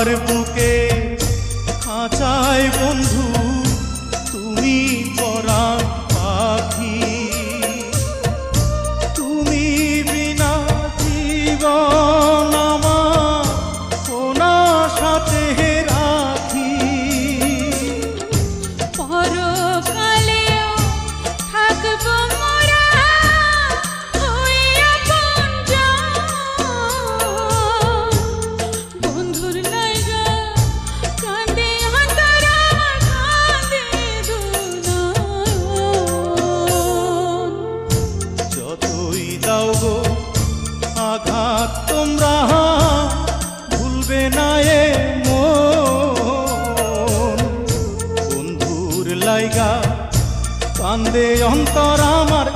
আমার বুকে খাঁচায় বন্ধু তুমি পরা পাখি। তুমি বিনা জীবন আমার সোনা সাথে তুই দাও গো। আঘাত তোমরা ভুলবে না এ বন্ধুর লাইগা কান্দে অন্তর আমার